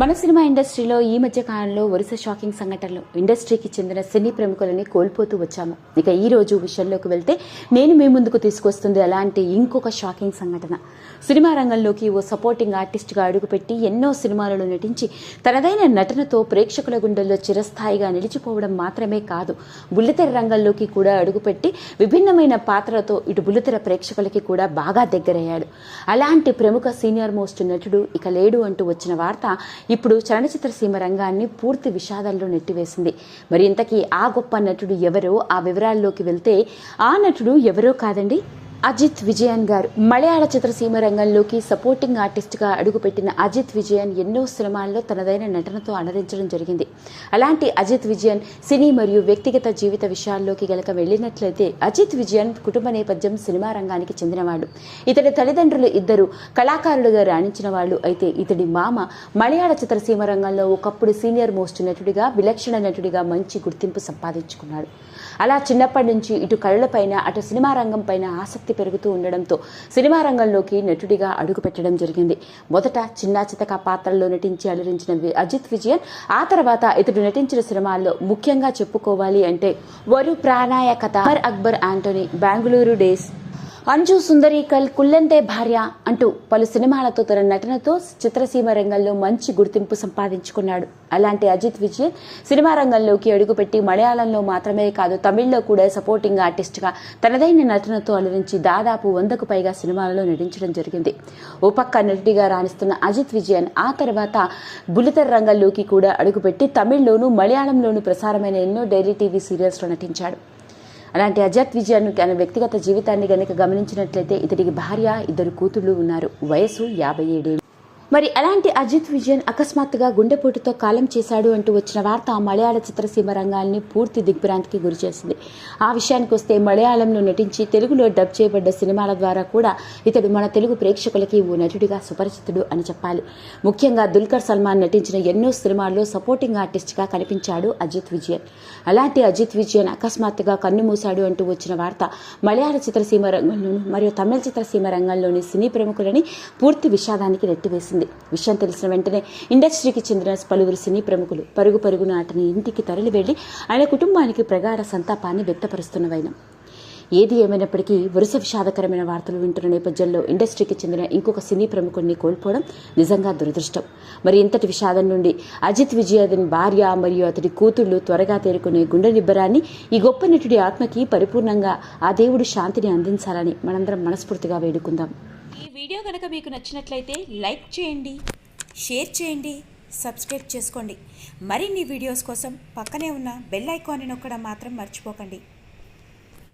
మన సినిమా ఇండస్ట్రీలో ఈ మధ్య కాలంలో వరుస షాకింగ్ సంఘటనలు ఇండస్ట్రీకి చెందిన సినీ ప్రముఖులని కోల్పోతూ వచ్చాము. ఇక ఈ రోజు విషయంలోకి వెళ్తే నేను మీ ముందుకు తీసుకొస్తుంది అలాంటి ఇంకొక షాకింగ్ సంఘటన. సినిమా రంగంలోకి ఓ సపోర్టింగ్ ఆర్టిస్ట్గా అడుగుపెట్టి ఎన్నో సినిమాలలో నటించి తనదైన నటనతో ప్రేక్షకుల గుండెల్లో చిరస్థాయిగా నిలిచిపోవడం మాత్రమే కాదు బుల్లితెర రంగంలోకి కూడా అడుగుపెట్టి విభిన్నమైన పాత్రలతో ఇటు బుల్లితెర ప్రేక్షకులకి కూడా బాగా దగ్గరయ్యాడు. అలాంటి ప్రముఖ సీనియర్ మోస్ట్ నటుడు ఇక లేడు అంటూ వచ్చిన వార్త ఇప్పుడు చలనచిత్ర సీమ రంగాన్ని పూర్తి విషాదంలో నెట్టివేసింది. మరి ఇంతకీ ఆ గొప్ప నటుడు ఎవరో ఆ వివరాల్లోకి వెళ్తే ఆ నటుడు ఎవరో కాదండి? అజిత్ విజయన్ గారు. మలయాళ చిత్రసీమ రంగంలోకి సపోర్టింగ్ ఆర్టిస్ట్గా అడుగుపెట్టిన అజిత్ విజయన్ ఎన్నో సినిమాల్లో తనదైన నటనతో అలరించడం జరిగింది. అలాంటి అజిత్ విజయన్ సినీ మరియు వ్యక్తిగత జీవిత విషయాల్లోకి గలక వెళ్ళినట్లయితే అజిత్ విజయన్ కుటుంబ నేపథ్యం సినిమా రంగానికి చెందినవాడు. ఇతడి తల్లిదండ్రులు ఇద్దరు కళాకారులుగా రాణించిన వాళ్ళు అయితే ఇతడి మామ మలయాళ చిత్రసీమ రంగంలో ఒకప్పుడు సీనియర్ మోస్ట్ నటుడిగా విలక్షణ నటుడిగా మంచి గుర్తింపు సంపాదించుకున్నాడు. అలా చిన్నప్పటి నుంచి ఇటు కళలపైన అటు సినిమా రంగం పైన ఆసక్తి పెరుగుతూ ఉండడంతో సినిమా రంగంలోకి నటుడిగా అడుగుపెట్టడం జరిగింది. మొదట చిన్నా చితక పాత్రల్లో నటించి అలరించిన అజిత్ విజయన్ ఆ తర్వాత ఇతడు నటించిన సినిమాల్లో ముఖ్యంగా చెప్పుకోవాలి అంటే వరు ప్రాణాయ కథ అక్బర్ ఆంటోనీ బెంగళూరు డేస్ అంజు సుందరీకల్ కుల్లంతే భార్య అంటూ పలు సినిమాలతో తన నటనతో చిత్రసీమ రంగంలో మంచి గుర్తింపు సంపాదించుకున్నాడు. అలాంటి అజిత్ విజయ్ సినిమా రంగంలోకి అడుగుపెట్టి మలయాళంలో మాత్రమే కాదు తమిళ్ళో కూడా సపోర్టింగ్ ఆర్టిస్ట్గా తనదైన నటనతో అలరించి దాదాపు వందకు పైగా సినిమాలలో నటించడం జరిగింది. ఓ పక్క నటుడిగా రాణిస్తున్న అజిత్ విజయన్ ఆ తర్వాత బుల్లితెర రంగంలోకి కూడా అడుగుపెట్టి తమిళ్ళోనూ మలయాళంలోనూ ప్రసారమైన ఎన్నో డైలీ టీవీ సీరియల్స్లో నటించాడు. అలాంటి అజాత్ విజయన్ తన వ్యక్తిగత జీవితాన్ని గనుక గమనించినట్లయితే ఇతడికి భార్య ఇద్దరు కూతుళ్ళు ఉన్నారు. వయసు యాభై ఏడేళ్ళు. మరి అలాంటి అజిత్ విజయన్ అకస్మాత్తుగా గుండెపోటుతో కాలం చేశాడు అంటూ వచ్చిన వార్త మలయాళ చిత్రసీమ రంగాల్ని పూర్తి దిగ్భ్రాంతికి గురిచేసింది ఆ విషయానికి వస్తే మలయాళంలో నటించి తెలుగులో డబ్ చేయబడ్డ సినిమాల ద్వారా కూడా ఇతడు మన తెలుగు ప్రేక్షకులకి ఓ నటుడిగా సుపరిచితుడు అని చెప్పాలి. ముఖ్యంగా దుల్కర్ సల్మాన్ నటించిన ఎన్నో సినిమాల్లో సపోర్టింగ్ ఆర్టిస్ట్గా కనిపించాడు అజిత్ విజయన్. అలాంటి అజిత్ విజయన్ అకస్మాత్తుగా కన్నుమూశాడు అంటూ వచ్చిన వార్త మలయాళ చిత్రసీమ రంగంలోను మరియు తమిళ చిత్రసీమ రంగంలోని సినీ ప్రముఖులని పూర్తి విషాదానికి నెట్టివేసింది. విషయం తెలిసిన వెంటనే ఇండస్ట్రీకి చెందిన పలువురు సినీ ప్రముఖులు పరుగు పరుగున అతని ఇంటికి తరలి వెళ్ళి ఆయన కుటుంబానికి ప్రగాఢ సంతాపాన్ని వ్యక్తపరుస్తున్న వైనం. ఏది ఏమైనప్పటికీ వరుస విషాదకరమైన వార్తలు వింటున్న నేపథ్యంలో ఇండస్ట్రీకి చెందిన ఇంకొక సినీ ప్రముఖుడిని కోల్పోవడం నిజంగా దురదృష్టం. మరి ఇంతటి విషాదం నుండి అజిత్ విజయ్ అతని భార్య మరియు అతడి కూతుళ్ళు త్వరగా తేరుకునే గుండె నిబ్బరాన్ని ఈ గొప్ప నటుడి ఆత్మకి పరిపూర్ణంగా ఆ దేవుడు శాంతిని అందించాలని మనందరం మనస్ఫూర్తిగా వేడుకుందాం. ఈ వీడియో కనుక మీకు నచ్చినట్లయితే లైక్ చేయండి షేర్ చేయండి సబ్స్క్రైబ్ చేసుకోండి. మరిన్ని వీడియోస్ కోసం పక్కనే ఉన్న బెల్ ఐకాన్ని నొక్కడం మాత్రం మర్చిపోకండి.